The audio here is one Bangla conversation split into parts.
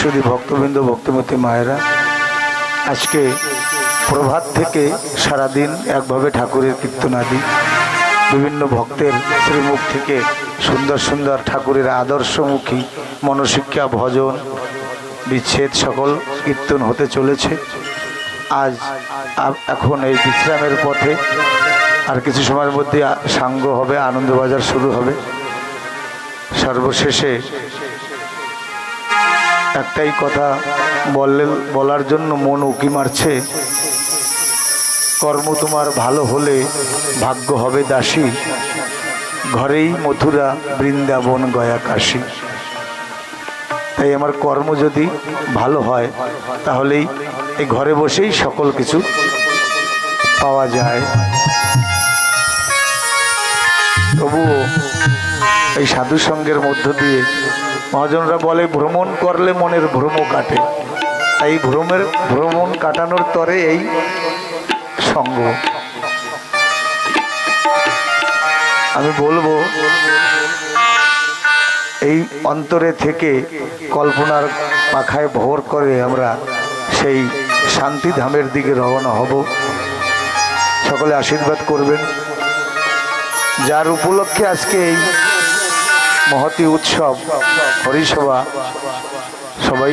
শুধু ভক্তবৃন্দ, ভক্তিমতী মায়েরা, আজকে প্রভাত থেকে সারাদিন একভাবে ঠাকুরের কীর্তনাদি, বিভিন্ন ভক্তের শ্রীমুখ থেকে সুন্দর সুন্দর ঠাকুরের আদর্শমুখী মনশিক্ষা ভজন, বিচ্ছেদ সকল কীর্তন হতে চলেছে। আজ এখন এই বিশ্রামের পথে আর কিছু সময়ের মধ্যে সাঙ্গ হবে, আনন্দবাজার শুরু হবে। সর্বশেষে একটাই কথা বললেন, বলার জন্য মন উকি মারছে। কর্ম তোমার ভালো হলে ভাগ্য হবে দাসী। ঘরেই মথুরা, বৃন্দাবন, গয়া, কাশী। তাই আমার কর্ম যদি ভালো হয়, তাহলেই এই ঘরে বসেই সকল কিছু পাওয়া যায়। তবুও এই সাধু সঙ্গের মধ্য দিয়ে মহাজনরা বলে, ভ্রমণ করলে মনের ভ্রম কাটে। তাই ভ্রমের, ভ্রমণ কাটানোর তরে এই সঙ্গ। আমি বলব, এই অন্তরে থেকে কল্পনার পাখায় ভর করে আমরা সেই শান্তিধামের দিকে রওনা হব। সকলে আশীর্বাদ করবেন। যার উপলক্ষে আজকে এই মহতি উৎসব, হরিসভা, সবাই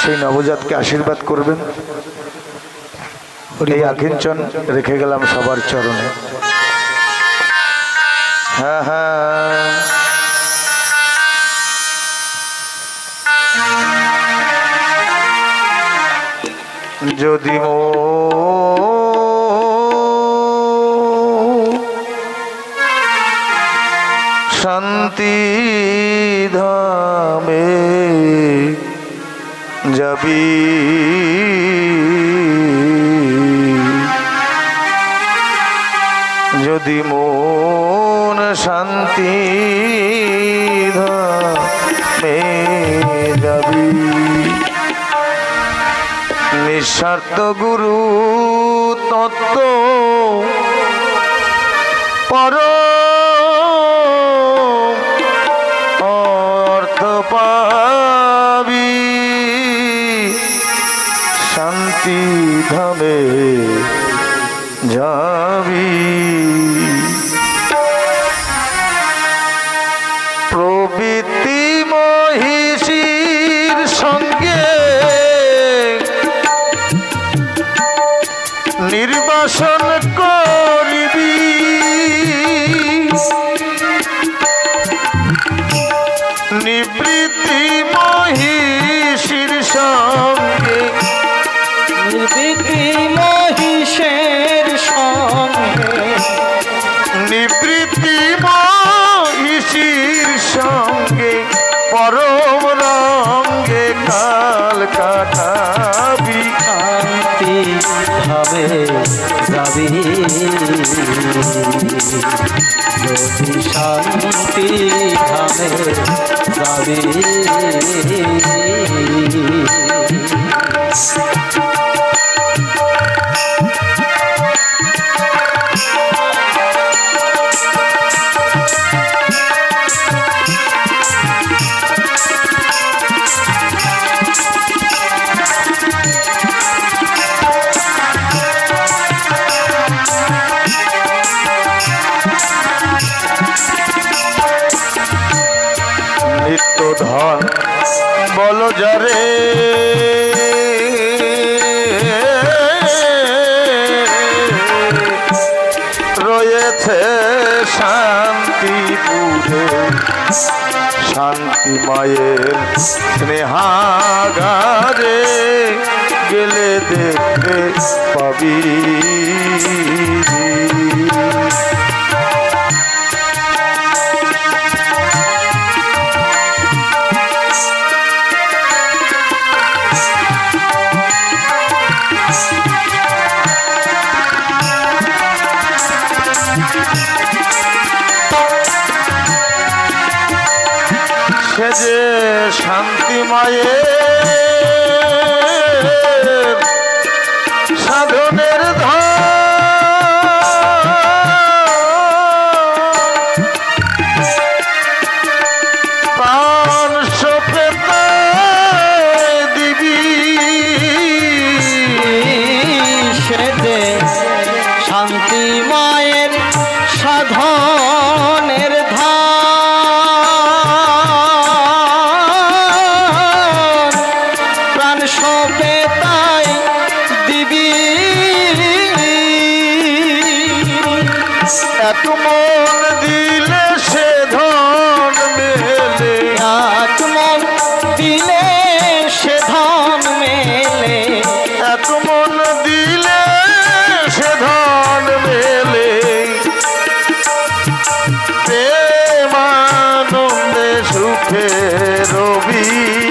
সেই নবজাতকে আশীর্বাদ করবেন। এই আখিঞ্চন রেখে গেলাম সবার চরণে। হ্যাঁ হ্যাঁ। যদি মো শান্তি ধামে যাবি। যদি মন শান্তি ধামে যাবি। নিঃস্বার্থ গুরু তত্ত্ব পর শান্তি ধামে যাবি। ভাবে যাবি। যদি শান্তি ধামে যাবি। ধন বল যারে। রয়েছে শান্তিপুরে শান্তি মায়ের স্নেহাগারে গেলে দেখতে পাবি। প্রেমানন্দে সুখে রবি।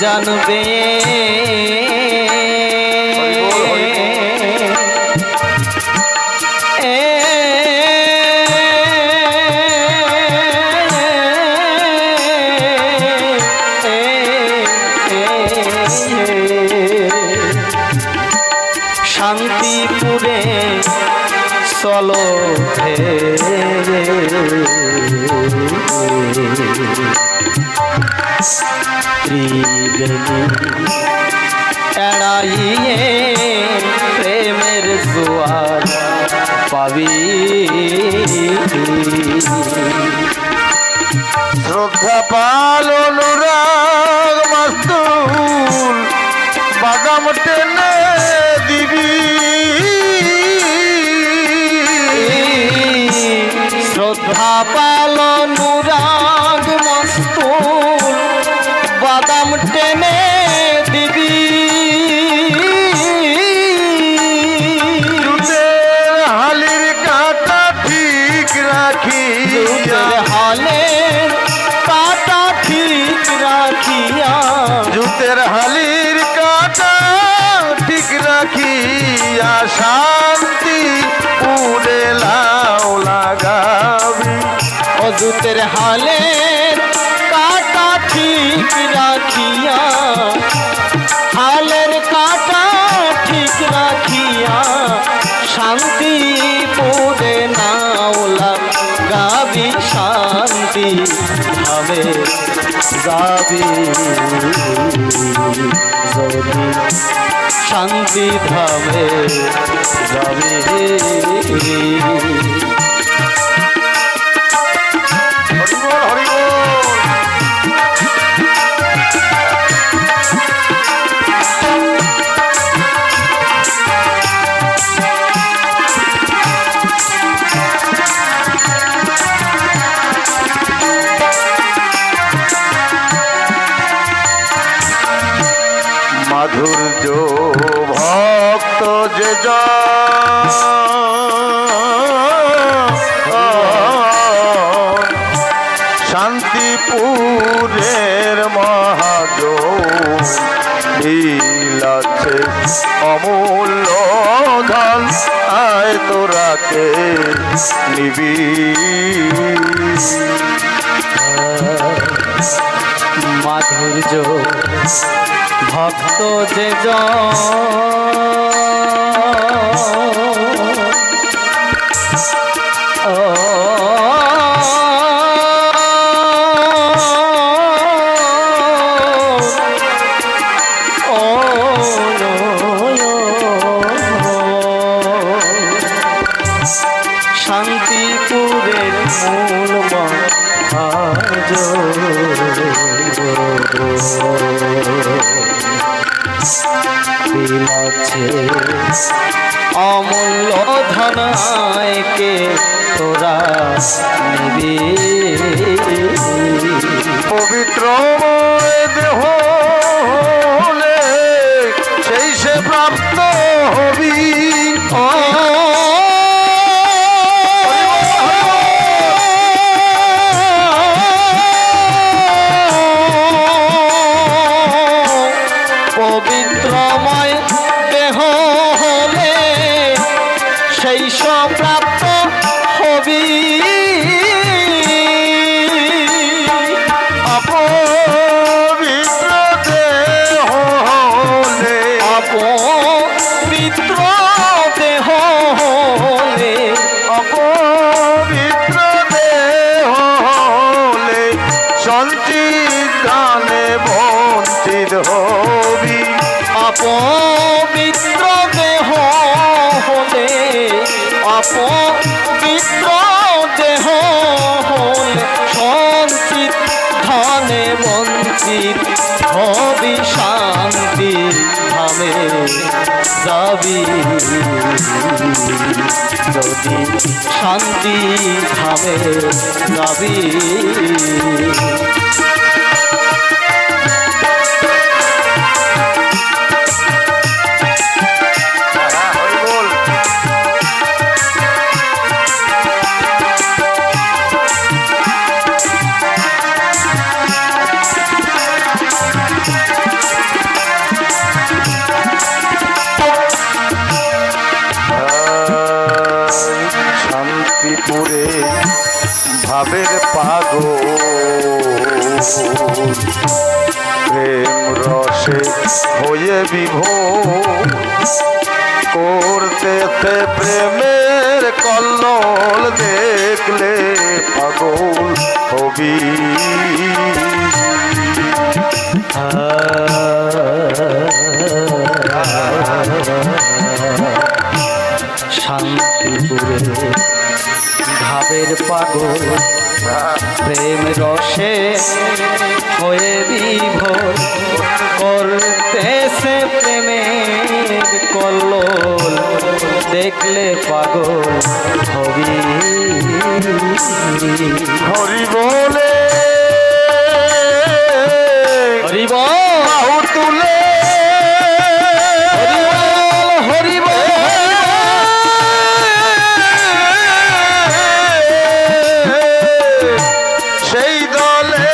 জানবে। শান্তিপুরে চলো হে। ত্রিবেণী এড়াইয়ে প্রেমের সোয়ার পাবি। শ্রদ্ধা পালন অনুরাগ জুতের হালির কাটা ঠিক রাখিয়া শান্তি উড়ে লাও লাগাবি। অজুতের হালে কাটা ঠিক রাখিয়া, হালের কাটা ঠিক রাখিয়া, শান্তি পুরে নাওলা গাবি শান্তি ভাবে যাবি। যদি শান্তি ধামে যাবে। শান্তিপুরের মহাজ লীলাছে অমূল্য ধন। আয় তোরাকে নিবি? মাধুর্য ভক্ত যে জন। অপবিত্র দেহ হলে অপবিত্র দেহ হলে সঞ্চিত ধনে বঞ্চিত হবি শান্তি ধামে যাবি। যদি শান্তি ধামে যাবি। ভাবের পাগল। প্রেম রসে হয়ে বিভোর। করতেতে প্রেমের কল্লোল দেখলে পাগল হবি। শান্তিপুরে ভাবের পাগল প্রেম রসে হয়ে বিভোর করতেছে প্রেমের কল্লোল। দেখলে পাগল হবি। হরি বলে। হরিব বাহু সেই দলে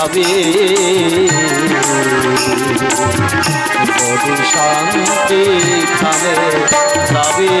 যাবে। শান্তি খানে যাবে।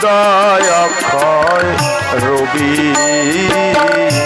উদয় অক্ষয় রবি।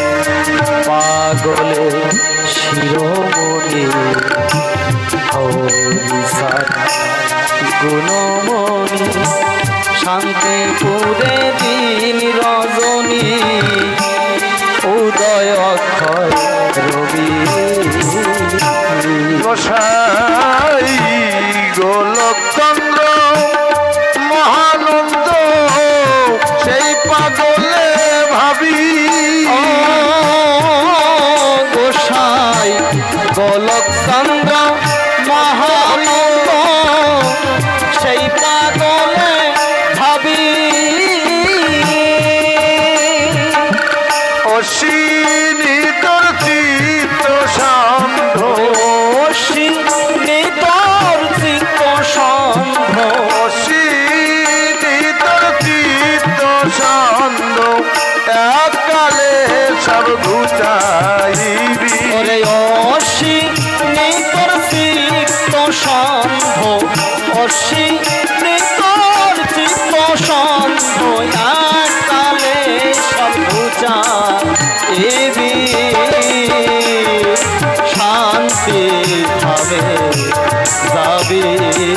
যাবে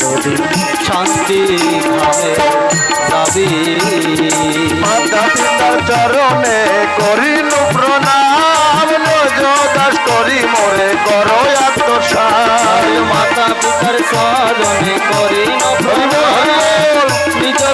যদি শান্তি খাবে যাবে। মাতা পিতার চরণে করিল প্রণাম। দাস করি মোরে করো আত্মসার মাতা পিতার চরণে করিল নিজ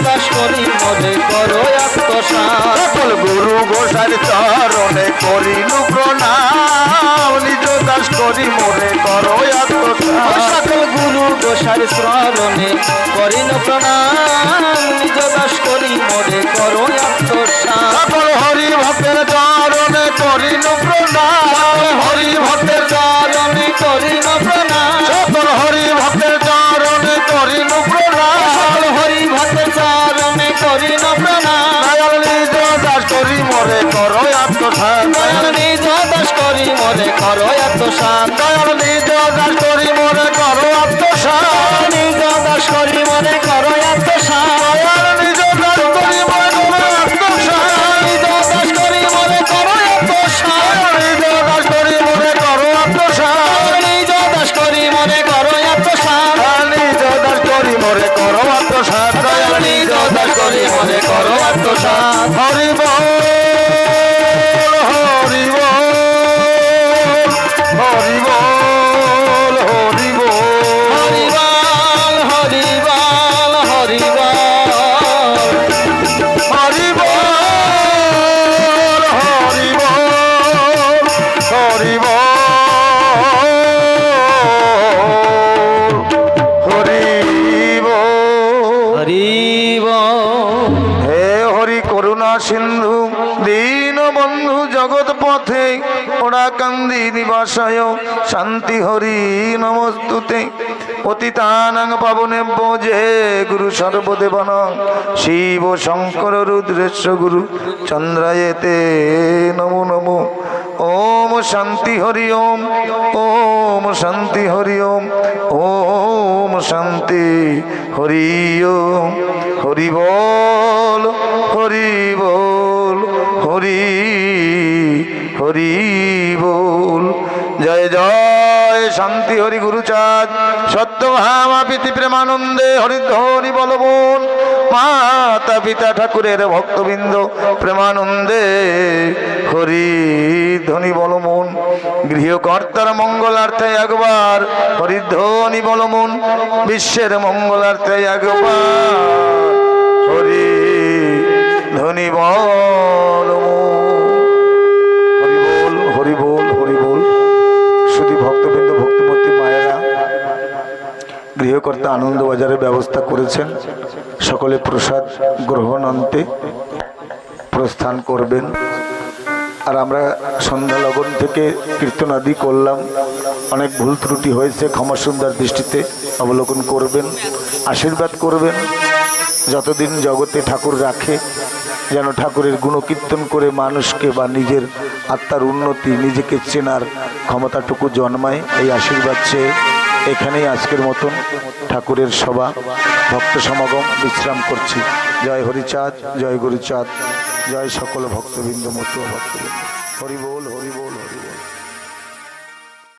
দাস করি মনে করো আত্মসার সকল গুরু গোসার চরণে করিল প্রণাম। নিজ দাস করি মোরে করো আত্মসার সকল গুরু গোসার শ্রবণে করিন প্রণাম। নিজ দাস করি মনে করো আত্মসার হরি ভক্তের চরণে করিল প্রণাম আত্মসার দয়াল নিজ দাস করি মনে করো এত সান দয়াল নিজ মোরে করো বল হরিবাল হে হরি করুণা সিন্ধু, দীন বন্ধু জগৎ পথে ওরা কান্দি নিবাসায়, শান্তি হরি নমস্তুতে। পতিতানাং পাবনে বোঝে গুরু সর্বদেবন, শিব শঙ্কর রুদ্রেশ গুরু চন্দ্রায়েতে নমো নমো। ওম শান্তি হরি ওম ওম শান্তি হরি ওম ওম শান্তি হরি ওম। হরি বল হরি বল, হরি হরি বল। জয় জয়। শান্তি হরি গুরুচাঁদ সত্যভামা প্রীতি প্রেমানন্দে, হরিধ্বনি বলবন। মাতা পিতা ঠাকুরের ভক্তবৃন্দ, প্রেমানন্দে হরি ধ্বনি বলমন গৃহকর্তার মঙ্গলার্থে একবার হরিধ্বনি বলমন বিশ্বের মঙ্গলার্থে একবার হরি ধ্বনি বলমন হরি বল হরি বল হরি বল শুধু ভক্তবৃন্দ ভক্তিমূর্তি মায়েরা গৃহকর্তা আনন্দ বাজারের ব্যবস্থা করেছেন। সকলে প্রসাদ গ্রহণ অন্তে প্রস্থান করবেন। আর আমরা সন্ধ্যা লগন থেকে কীর্তনাদি করলাম। অনেক ভুল ত্রুটি হয়েছে, ক্ষমা সুন্দর দৃষ্টিতে অবলোকন করবেন, আশীর্বাদ করবেন। যতদিন জগতে ঠাকুর রাখে, যেন ঠাকুরের গুণকীর্তন করে মানুষকে বা নিজের আত্মার উন্নতি, নিজেকে চেনার ক্ষমতাটুকু জন্মায়, এই আশীর্বাদ চেয়ে এখানেই আজকের মতন ঠাকুরের সভা, ভক্ত সমাগম বিশ্রাম করছি। জয় হরিচাঁদ, জয় গুরুচাঁদ, জয় সকল ভক্তবৃন্দ মতো ভক্তবৃন্দ। হরি